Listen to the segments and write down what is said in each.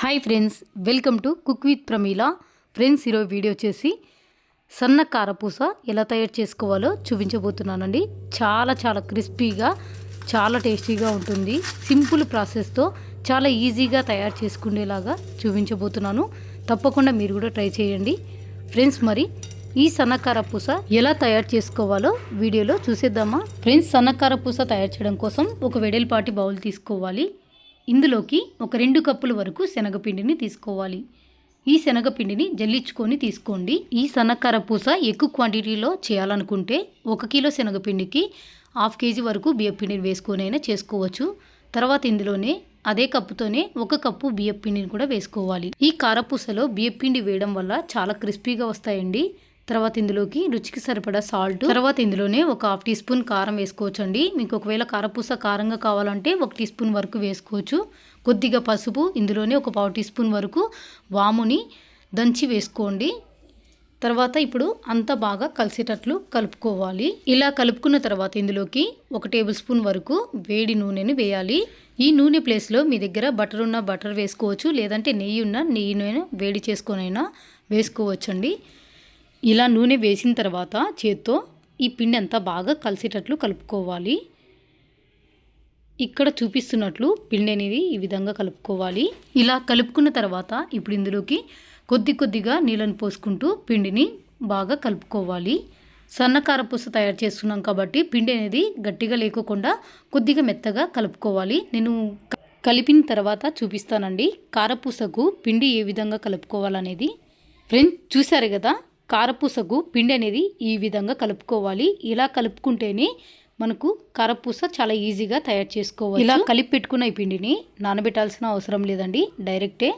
Hi friends welcome to cook with Pramila. Friends ఈరోజు video చేసి సన్న కారపూస ఎలా తయారు చేసుకోవాలో చూపించబోతున్నానండి. చాలా చాలా క్రిస్పీగా చాలా టేస్టీగా ఉంటుంది. సింపుల్ ప్రాసెస్తో చాలా ఈజీగా తయారు చేసుకునేలాగా చూపించబోతున్నాను. తప్పకుండా మీరు కూడా ట్రై చేయండి. ఫ్రెండ్స్ మరి ఈ సన్నకార పూస ఎలా తయారు చేసుకోవాలో వీడియోలో చూసేద్దామా? ఫ్రెండ్స్ సన్నకార పూస తయారు చేయడం కోసం ఒక వెడల్పాటి బౌల్ తీసుకోవాలి. ఇందులోకి ఒక రెండు కప్పుల వరకు శనగపిండిని తీసుకోవాలి. ఈ శనగపిండిని జల్లించుకొని తీసుకోండి. ఈ సన్నకార పూస ఎక్కువ క్వాంటిటీలో చేయాలనుకుంటే ఒక కిలో శనగపిండికి హాఫ్ కేజీ వరకు బియ్యపిండిని వేసుకొనైనా చేసుకోవచ్చు. తర్వాత ఇందులోనే అదే కప్పుతోనే ఒక కప్పు బియ్యపిండిని కూడా వేసుకోవాలి. ఈ కారపూసలో బియ్యపిండి వేయడం వల్ల చాలా క్రిస్పీగా వస్తాయండి. తర్వాత ఇందులోకి రుచికి సరిపడా సాల్ట్. తర్వాత ఇందులోనే ఒక హాఫ్ టీ స్పూన్ కారం వేసుకోవచ్చు అండి మీకు ఒకవేళ కారపూస కారంగా కావాలంటే ఒక టీ స్పూన్ వరకు వేసుకోవచ్చు. కొద్దిగా పసుపు ఇందులోనే ఒక పావు టీ స్పూన్ వరకు వాముని దంచి వేసుకోండి. తర్వాత ఇప్పుడు అంతా బాగా కలిసేటట్లు కలుపుకోవాలి. ఇలా కలుపుకున్న తర్వాత ఇందులోకి ఒక టేబుల్ స్పూన్ వరకు వేడి నూనెను వేయాలి. ఈ నూనె ప్లేస్లో మీ దగ్గర బటర్ ఉన్న బటర్ వేసుకోవచ్చు. లేదంటే నెయ్యి ఉన్న నెయ్యినైనా వేడి చేసుకొనైనా వేసుకోవచ్చండి. ఇలా నూనె వేసిన తర్వాత చేత్తో ఈ పిండి అంతా బాగా కలిసేటట్లు కలుపుకోవాలి. ఇక్కడ చూపిస్తున్నట్లు పిండి అనేది ఈ విధంగా కలుపుకోవాలి. ఇలా కలుపుకున్న తర్వాత ఇప్పుడు ఇందులోకి కొద్ది కొద్దిగా నీళ్ళను పోసుకుంటూ పిండిని బాగా కలుపుకోవాలి. సన్నకార పూస తయారు చేస్తున్నాం కాబట్టి పిండి అనేది గట్టిగా లేకోకుండా కొద్దిగా మెత్తగా కలుపుకోవాలి. నేను కలిపిన తర్వాత చూపిస్తానండి. కారపూసకు పిండి ఏ విధంగా కలుపుకోవాలనేది. ఫ్రెండ్స్ చూసారు కదా? కారపూసకు పిండి అనేది ఈ విధంగా కలుపుకోవాలి. ఇలా కలుపుకుంటేనే మనకు కారపూస చాలా ఈజీగా తయారు చేసుకోవాలి ఇలా కలిపి పెట్టుకున్న ఈ పిండిని నానబెట్టాల్సిన అవసరం లేదండి. డైరెక్టే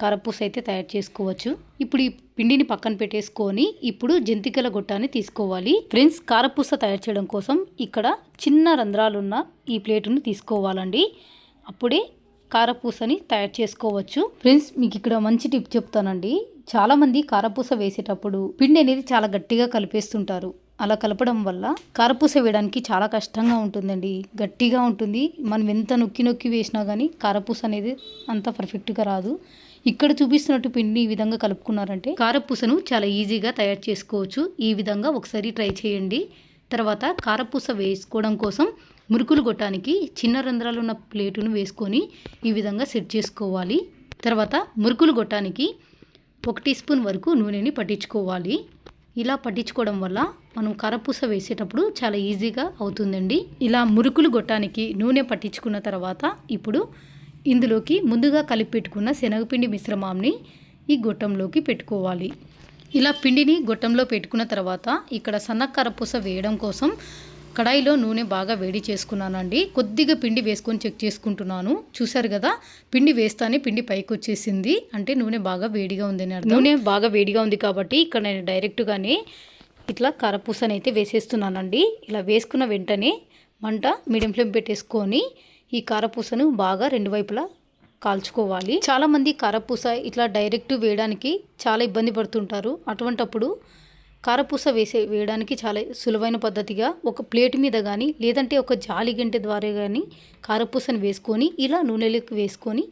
కారపూస అయితే తయారు చేసుకోవచ్చు. ఇప్పుడు ఈ పిండిని పక్కన పెట్టేసుకొని ఇప్పుడు జంతికల గొట్టాన్ని తీసుకోవాలి. ఫ్రెండ్స్ కారపూస తయారు చేయడం కోసం ఇక్కడ చిన్న రంధ్రాలున్న ఈ ప్లేటును తీసుకోవాలండి. అప్పుడే కారపూసని తయారు చేసుకోవచ్చు. ఫ్రెండ్స్ మీకు ఇక్కడ మంచి టిప్ చెప్తానండి. చాలామంది కారపూస వేసేటప్పుడు పిండి అనేది చాలా గట్టిగా కలిపేస్తుంటారు. అలా కలపడం వల్ల కారపూస వేయడానికి చాలా కష్టంగా ఉంటుందండి. గట్టిగా ఉంటుంది. మనం ఎంత నొక్కి నొక్కి వేసినా కానీ కారపూస అనేది అంత పర్ఫెక్ట్గా రాదు. ఇక్కడ చూపిస్తున్నట్టు పిండిని ఈ విధంగా కలుపుకున్నారంటే కారపూసను చాలా ఈజీగా తయారు చేసుకోవచ్చు. ఈ విధంగా ఒకసారి ట్రై చేయండి. తర్వాత కారపూస వేసుకోవడం కోసం మురుకులు కొట్టడానికి చిన్న రంధ్రాలు ఉన్న ప్లేటును వేసుకొని ఈ విధంగా సెట్ చేసుకోవాలి. తర్వాత మురుకులు కొట్టడానికి ఒక టీ స్పూన్ వరకు నూనెని పట్టించుకోవాలి. ఇలా పట్టించుకోవడం వల్ల మనం కారపూస వేసేటప్పుడు చాలా ఈజీగా అవుతుందండి. ఇలా మురుకులు గొట్టానికి నూనె పట్టించుకున్న తర్వాత ఇప్పుడు ఇందులోకి ముందుగా కలిపి పెట్టుకున్న శనగపిండి మిశ్రమాన్ని ఈ గొట్టంలోకి పెట్టుకోవాలి. ఇలా పిండిని గొట్టంలో పెట్టుకున్న తర్వాత ఇక్కడ సన్న కారపూస వేయడం కోసం కడాయిలో నూనె బాగా వేడి చేసుకున్నానండి. కొద్దిగా పిండి వేసుకొని చెక్ చేసుకుంటున్నాను. చూసారు కదా పిండి వేస్తానే పిండి పైకి వచ్చేసింది. అంటే నూనె బాగా వేడిగా ఉంది నూనె బాగా వేడిగా ఉంది కాబట్టి ఇక్కడ నేను డైరెక్ట్గానే ఇట్లా కారపూసని అయితే వేసేస్తున్నానండి. ఇలా వేసుకున్న వెంటనే మంట మీడియం ఫ్లేమ్ పెట్టేసుకొని ఈ కారపూసను బాగా రెండు వైపులా కాల్చుకోవాలి. చాలామంది కారపూస ఇట్లా డైరెక్ట్ వేయడానికి చాలా ఇబ్బంది పడుతుంటారు. అటువంటప్పుడు కారపూస వేసే వేయడానికి చాలా సులువైన పద్ధతిగా ఒక ప్లేట్ మీద కానీ లేదంటే ఒక జాలి గంటె ద్వారా కానీ కారపూసను వేసుకొని ఇలా నూనెలోకి వేసుకొని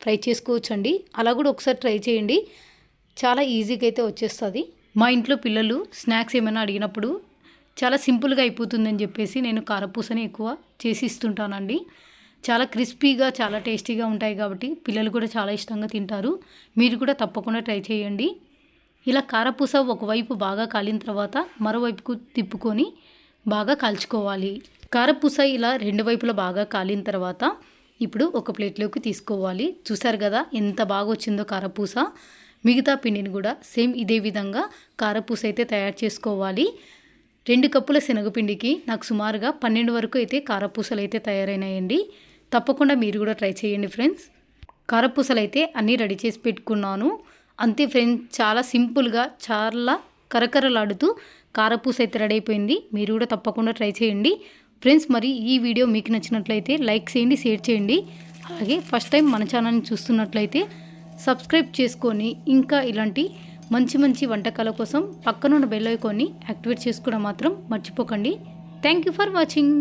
ఫ్రై చేసుకోవచ్చండి. అలా కూడా ఒకసారి ట్రై చేయండి. చాలా ఈజీగా అయితే వచ్చేస్తుంది. మా ఇంట్లో పిల్లలు స్నాక్స్ ఏమైనా అడిగినప్పుడు చాలా సింపుల్గా అయిపోతుందని చెప్పేసి నేను కారపూసని ఎక్కువ చేసి ఇస్తుంటానండి. చాలా క్రిస్పీగా చాలా టేస్టీగా ఉంటాయి కాబట్టి పిల్లలు కూడా చాలా ఇష్టంగా తింటారు. మీరు కూడా తప్పకుండా ట్రై చేయండి. ఇలా కారపూస ఒకవైపు బాగా కాలిన తర్వాత మరోవైపుకు తిప్పుకొని బాగా కాల్చుకోవాలి. కారపూస ఇలా రెండు వైపులా బాగా కాలిన తర్వాత ఇప్పుడు ఒక ప్లేట్లోకి తీసుకోవాలి. చూసారు కదా ఎంత బాగా వచ్చిందో కారపూస. మిగతా పిండిని కూడా సేమ్ ఇదే విధంగా కారపూస అయితే తయారు చేసుకోవాలి. రెండు కప్పుల శనగపిండికి నాకు సుమారుగా పన్నెండు వరకు అయితే కారపూసలు అయితే తయారైనాయండి. తప్పకుండా మీరు కూడా ట్రై చేయండి ఫ్రెండ్స్. కారపూసలు అయితే అన్నీ రెడీ చేసి పెట్టుకున్నాను. అంతే ఫ్రెండ్స్ చాలా సింపుల్గా చాలా కరకరలాడుతూ కారపూస అయితే రెడీ అయిపోయింది. మీరు కూడా తప్పకుండా ట్రై చేయండి. ఫ్రెండ్స్ మరి ఈ వీడియో మీకు నచ్చినట్లయితే లైక్ చేయండి షేర్ చేయండి. అలాగే ఫస్ట్ టైం మన ఛానల్ని చూస్తున్నట్లయితే సబ్స్క్రైబ్ చేసుకొని ఇంకా ఇలాంటి మంచి మంచి వంటకాల కోసం పక్కనున్న బెల్ ఐకాన్ని యాక్టివేట్ చేసుకోవడం మాత్రం మర్చిపోకండి. Thank you for watching.